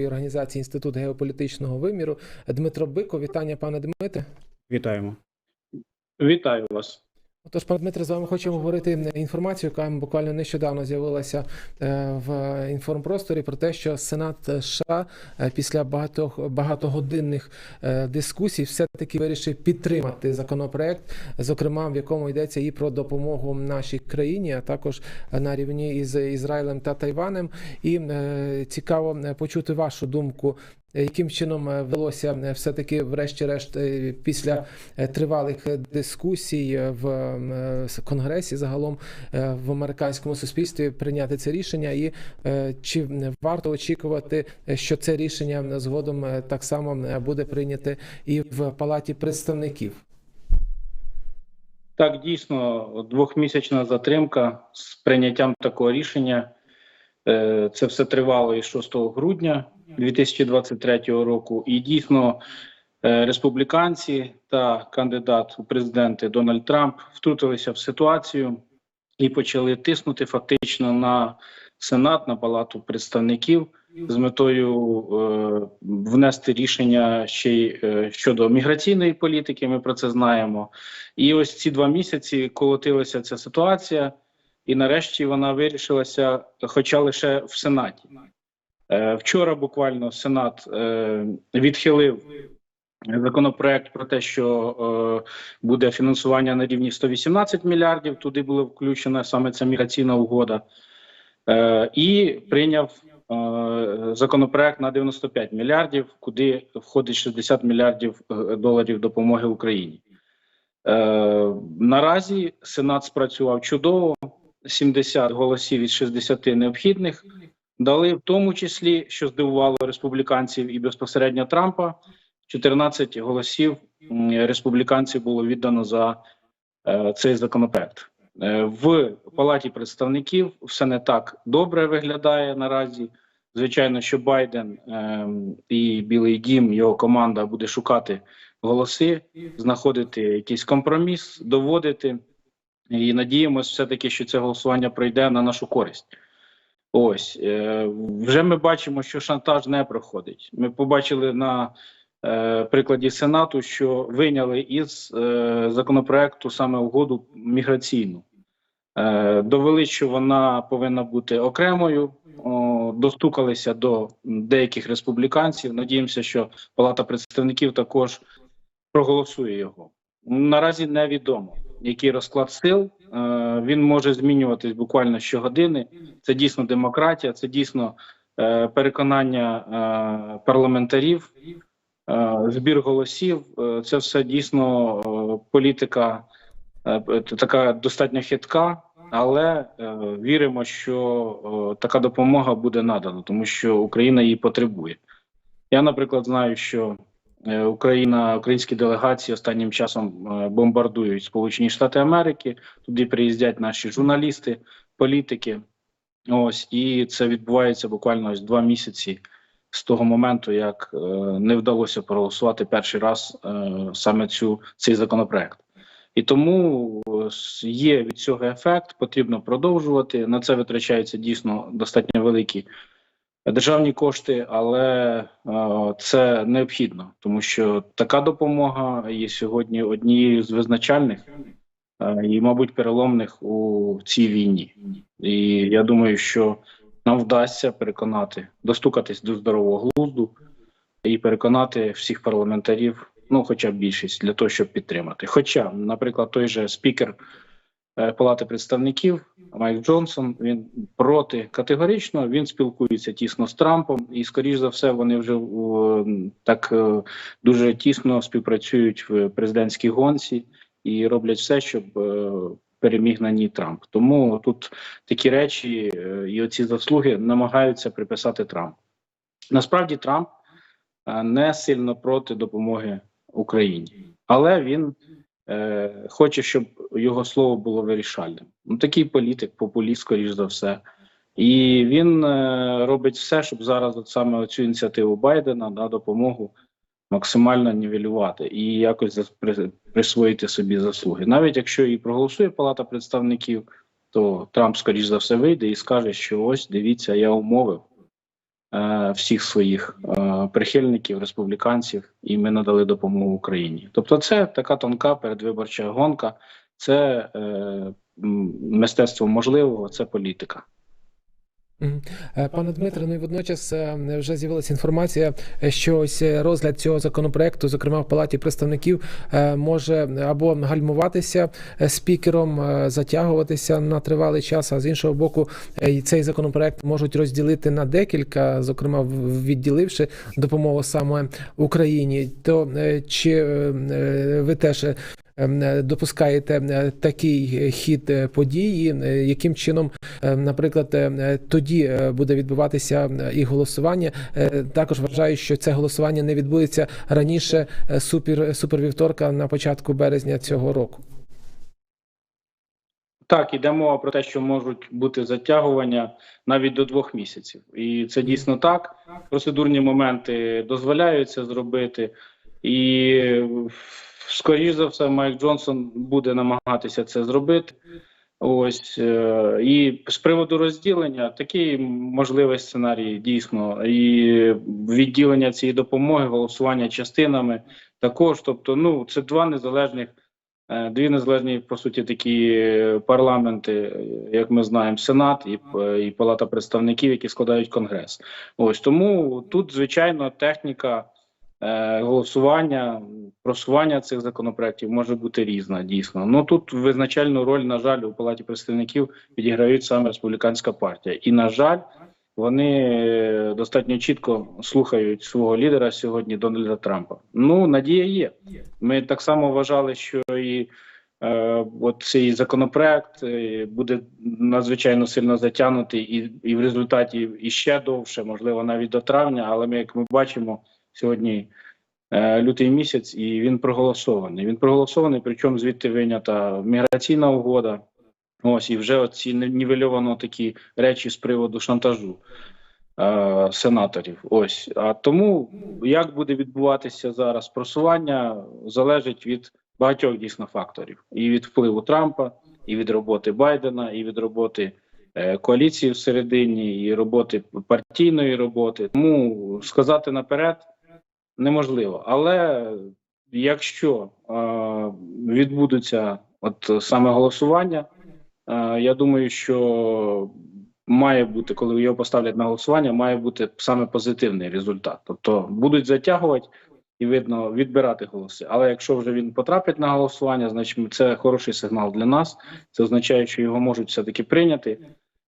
організації Інститут геополітичного виміру. Дмитро Бико, вітання, пане Дмитре. Вітаємо. Вітаю вас. Отож, пане Дмитре, з вами хочемо говорити інформацію, яка буквально нещодавно з'явилася е, в інформпросторі про те, що Сенат США е, після багато, багатогодинних е, дискусій все-таки вирішив підтримати законопроект, зокрема в якому йдеться і про допомогу нашій країні, а також на рівні із Ізраїлем та Тайванем. І цікаво почути вашу думку яким чином е, вдалося е, все-таки, врешті-решт, е, після тривалих дискусій в конгресі, загалом в американському суспільстві прийняти це рішення, і чи варто очікувати, що це рішення згодом так само буде прийняте і в палаті представників? Так, дійсно, двохмісячна затримка з прийняттям такого рішення. Це все тривало із 6 грудня 2023 року, і дійсно е, республіканці та кандидат у президенти Дональд Трамп втрутилися в ситуацію і почали тиснути фактично на Сенат, на Палату представників з метою е, внести рішення ще й е, щодо міграційної політики. Ми про це знаємо. І ось ці два місяці колотилася ця ситуація, і нарешті вона вирішилася, хоча лише в Сенаті. Е, вчора буквально Сенат е, відхилив законопроект про те, що е, буде фінансування на рівні 118 мільярдів. Туди була включена саме ця міграційна угода, і прийняв законопроект на 95 мільярдів, куди входить 60 мільярдів доларів допомоги Україні. Наразі Сенат спрацював чудово. 70 голосів із 60 необхідних дали в тому числі, що здивувало республіканців і безпосередньо Трампа. 14 голосів республіканців було віддано за е, цей законопроект е, в палаті представників. Все не так добре виглядає наразі. Звичайно, що Байден е, і Білий Дім, його команда буде шукати голоси, знаходити якийсь компроміс, доводити. І надіємося, все таки, що це голосування пройде на нашу користь. Ось е, вже ми бачимо, що шантаж не проходить. Ми побачили на е, прикладі Сенату, що вийняли із е, законопроекту саме угоду міграційну, е, довели, що вона повинна бути окремою. О, достукалися до деяких республіканців. Надіємося, що Палата представників також проголосує його. Наразі невідомо який розклад сил. Е, він може змінюватись буквально щогодини. Це дійсно демократія, це дійсно е, переконання е, парламентарів, збір голосів. Це все дійсно політика така достатньо хитка. Але віримо, що така допомога буде надана, тому що Україна її потребує. Я, наприклад, знаю, що Україна, українські делегації останнім часом е, бомбардують Сполучені Штати Америки. Туди приїздять наші журналісти, політики. Ось і це відбувається буквально ось два місяці з того моменту, як е, не вдалося проголосувати перший раз саме цю цей законопроект. І тому є від цього ефект, потрібно продовжувати. На це витрачаються дійсно достатньо великі державні кошти, але е, це необхідно, тому що така допомога є сьогодні однією з визначальних е, і, мабуть, переломних у цій війні. І я думаю, що нам вдасться переконати, достукатись до здорового глузду і переконати всіх парламентарів, ну хоча б більшість, для того, щоб підтримати. Хоча, наприклад, той же спікер. Е, Палати представників Майк Джонсон. Він проти категорично. Він спілкується тісно з Трампом, і скоріш за все вони вже так е, дуже тісно співпрацюють в президентській гонці і роблять все, щоб е, переміг на ній Трамп. Тому тут такі речі і оці заслуги намагаються приписати Трампу. Насправді Трамп не сильно проти допомоги Україні, але він е, хоче, щоб його слово було вирішальним. Ну такий політик, популіст, скоріш за все, і він е, робить все, щоб зараз от саме цю ініціативу Байдена на допомогу максимально нівелювати і якось присвоїти собі заслуги. Навіть якщо і проголосує Палата представників, то Трамп, скоріш за все, вийде і скаже, що ось дивіться, я умовив. Е, всіх своїх е, прихильників, республіканців, і ми надали допомогу Україні. Тобто, це така тонка передвиборча гонка, це е, мистецтво можливого, це політика. Е, Пане Дмитре, ну і водночас е, вже з'явилася інформація, е, що ось розгляд цього законопроекту, зокрема в палаті представників, може або гальмуватися спікером, затягуватися на тривалий час. А з іншого боку, цей законопроект можуть розділити на декілька, зокрема відділивши допомогу саме Україні. То чи ви теж допускаєте е, такий хід е, події, е, яким чином Е, Наприклад, е, тоді е, буде відбуватися е, і голосування. Е, Також вважаю, що це голосування не відбудеться раніше е, супер супервівторка на початку березня цього року. Так, іде мова про те, що можуть бути затягування навіть до двох місяців, і це дійсно так. Процедурні моменти дозволяють це зробити, і скоріш за все, Майк Джонсон буде намагатися це зробити. Ось е, і з приводу розділення такий можливий сценарій дійсно, і відділення цієї допомоги, голосування частинами також. Тобто, ну це два незалежних. Е, Дві незалежні по суті такі парламенти, як ми знаємо, Сенат і, і Палата представників, які складають Конгрес. Ось тому тут, звичайно, техніка голосування, просування цих законопроєктів може бути різна. Дійсно, ну тут визначальну роль, на жаль, у Палаті представників відіграють саме республіканська партія, і на жаль. Вони е, достатньо чітко слухають свого лідера сьогодні Дональда Трампа. Ну надія є. Ми так само вважали, що і е, от цей законопроект е, буде надзвичайно сильно затягнутий, і, і в результаті іще довше, можливо, навіть до травня. Але ми, як ми бачимо, сьогодні е, лютий місяць, і він проголосований. Він проголосований, причому звідти вийнята міграційна угода. Ось і вже оці нівельовано такі речі з приводу шантажу е, сенаторів. Ось а тому як буде відбуватися зараз просування, залежить від багатьох дійсно факторів: і від впливу Трампа, і від роботи Байдена, і від роботи е, коаліції всередині, і роботи партійної роботи. Тому сказати наперед неможливо. Але якщо е, відбудуться от саме голосування. Е, Я думаю, що має бути, коли його поставлять на голосування, має бути саме позитивний результат. Тобто будуть затягувати і видно відбирати голоси. Але якщо вже він потрапить на голосування, значить це хороший сигнал для нас. Це означає, що його можуть все таки прийняти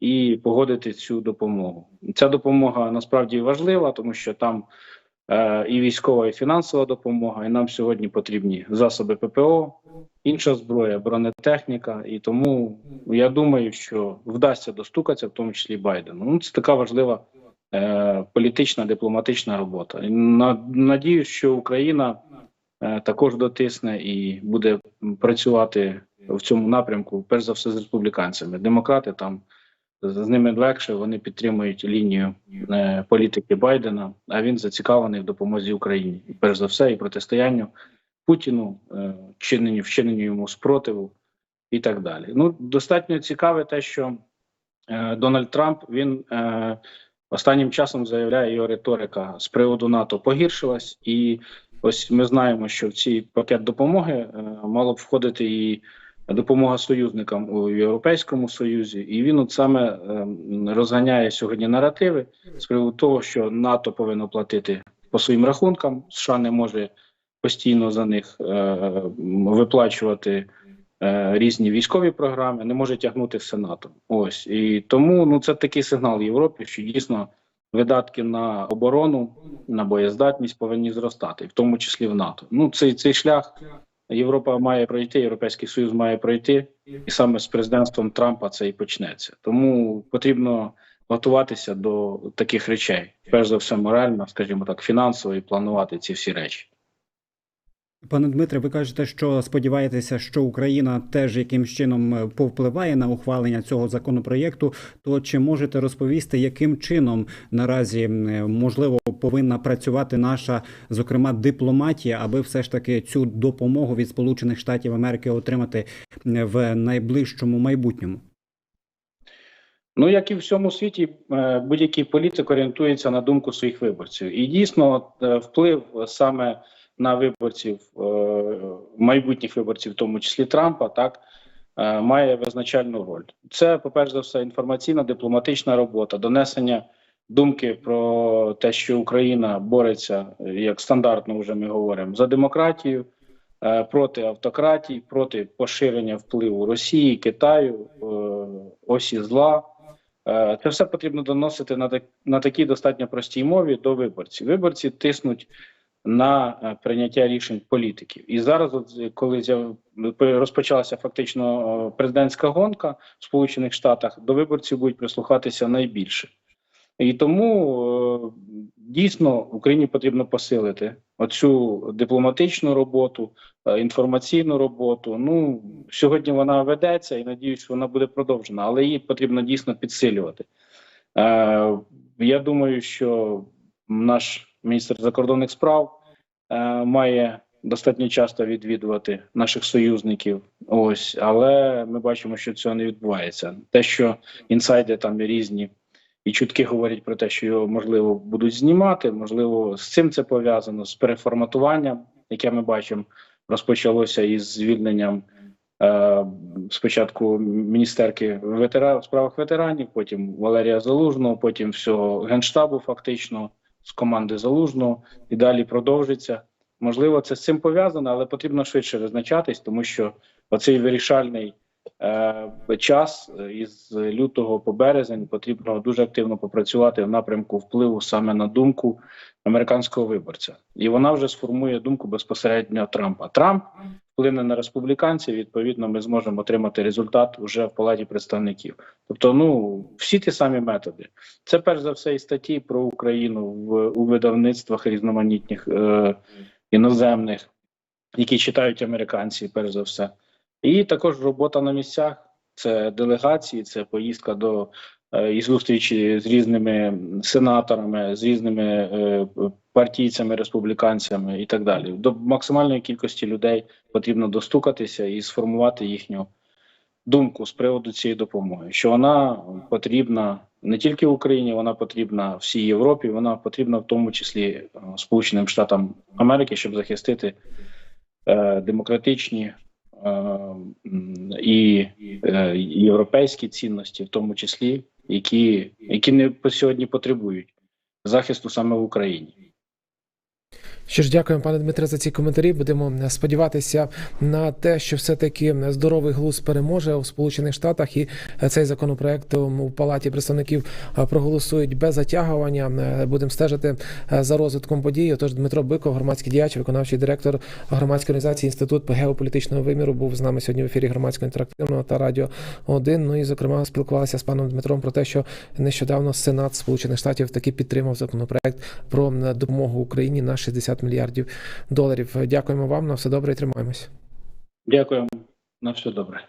і погодити цю допомогу. Ця допомога насправді важлива, тому що там і військова, і фінансова допомога, і нам сьогодні потрібні засоби ППО, інша зброя, бронетехніка, і тому я думаю, що вдасться достукатися, в тому числі Байдену. Ну це така важлива е, політична дипломатична робота. І на, надіюсь, що Україна е, також дотисне і буде працювати в цьому напрямку, перш за все з республіканцями. Демократи там з ними легше, вони підтримують лінію е, політики Байдена, а він зацікавлений в допомозі Україні, і перш за все, і протистоянню Путіну, е, чиненню вчиненню йому спротиву і так далі. Ну достатньо цікаве те, що е, Дональд Трамп він останнім часом заявляє його риторика з приводу НАТО погіршилась, і ось ми знаємо, що в цей пакет допомоги мало б входити і допомога союзникам у Європейському Союзі, і він от саме е, розганяє сьогодні наративи з приводу того, що НАТО повинно платити по своїм рахункам, США не може постійно за них е, виплачувати е, різні військові програми, не може тягнути все НАТО. Ось і тому ну це такий сигнал Європі, що дійсно видатки на оборону, на боєздатність повинні зростати, в тому числі в НАТО. Ну цей цей шлях Європа має пройти, Європейський Союз має пройти, і саме з президентством Трампа це і почнеться. Тому потрібно готуватися до таких речей, перш за все, морально, скажімо так, фінансово і планувати ці всі речі. Пане Дмитре, ви кажете, що сподіваєтеся, що Україна теж якимсь чином е, повпливає на ухвалення цього законопроєкту. То чи можете розповісти, яким чином наразі можливо повинна працювати наша, зокрема, дипломатія, аби все ж таки цю допомогу від Сполучених Штатів Америки отримати в найближчому майбутньому? Ну, як і в всьому світі, е, будь-який політик орієнтується на думку своїх виборців. І дійсно, е, вплив саме на виборців, е, майбутніх виборців, в тому числі Трампа, так е, має визначальну роль. Це, по-перше за все, інформаційна дипломатична робота, донесення думки про те, що Україна бореться, як стандартно вже ми говоримо, за демократію. е, Проти автократії, проти поширення впливу Росії, Китаю, осі зла, Це все потрібно доносити на, на такій достатньо простій мові до виборців. Виборці тиснуть на е, прийняття рішень політиків. І зараз, от, з- коли розпочалася фактично е, президентська гонка в Сполучених Штатах, до виборців будуть прислухатися найбільше. І тому е, дійсно Україні потрібно посилити оцю дипломатичну роботу, е, інформаційну роботу. Ну сьогодні вона ведеться і надіюсь, вона буде продовжена, але її потрібно дійсно підсилювати. Е, я думаю, що наш міністр закордонних справ е, має достатньо часто відвідувати наших союзників. Ось, але ми бачимо, що цього не відбувається. Те, що інсайди там різні. І чутки говорять про те, що його можливо будуть знімати. Можливо, з цим це пов'язано з переформатуванням, яке ми бачимо, розпочалося із звільненням е, спочатку міністерки ветера, у справах ветеранів, потім Валерія Залужного, потім всього генштабу, фактично з команди Залужного, і далі продовжиться. Можливо, це з цим пов'язано, але потрібно швидше визначатись, тому що оцей вирішальний е, час е, із лютого по березень потрібно дуже активно попрацювати в напрямку впливу саме на думку американського виборця, і вона вже сформує думку безпосередньо Трампа. Трамп вплине на республіканців. Відповідно, ми зможемо отримати результат уже в палаті представників. Тобто, ну всі ті самі методи. Це перш за все і статті про Україну в у видавництвах різноманітних е, іноземних, які читають американці, перш за все. І також робота на місцях. Це делегації, це поїздка до і зустрічі з різними сенаторами, з різними е, партійцями, республіканцями і так далі. До максимальної кількості людей потрібно достукатися і сформувати їхню думку з приводу цієї допомоги. Що вона потрібна не тільки Україні, вона потрібна всій Європі, вона потрібна в тому числі е, Сполученим Штатам Америки, щоб захистити е, демократичні е, і е, європейські цінності, в тому числі, які, які не по- сьогодні потребують захисту саме в Україні. Що ж, дякуємо, пане Дмитре, за ці коментарі. Будемо сподіватися на те, що все-таки здоровий глузд переможе у Сполучених Штатах, і цей законопроект у палаті представників проголосують без затягування. Будемо стежити за розвитком подій. Тож Дмитро Биков, громадський діяч, виконавчий директор громадської організації Інститут геополітичного виміру, був з нами сьогодні в ефірі громадського інтерактивного та радіо 1. Ну і зокрема спілкувалися з паном Дмитром про те, що нещодавно Сенат Сполучених Штатів таки підтримав законопроект про допомогу Україні на 60 мільярдів доларів. Дякуємо вам на все добре і тримаємось. Дякуємо на все добре.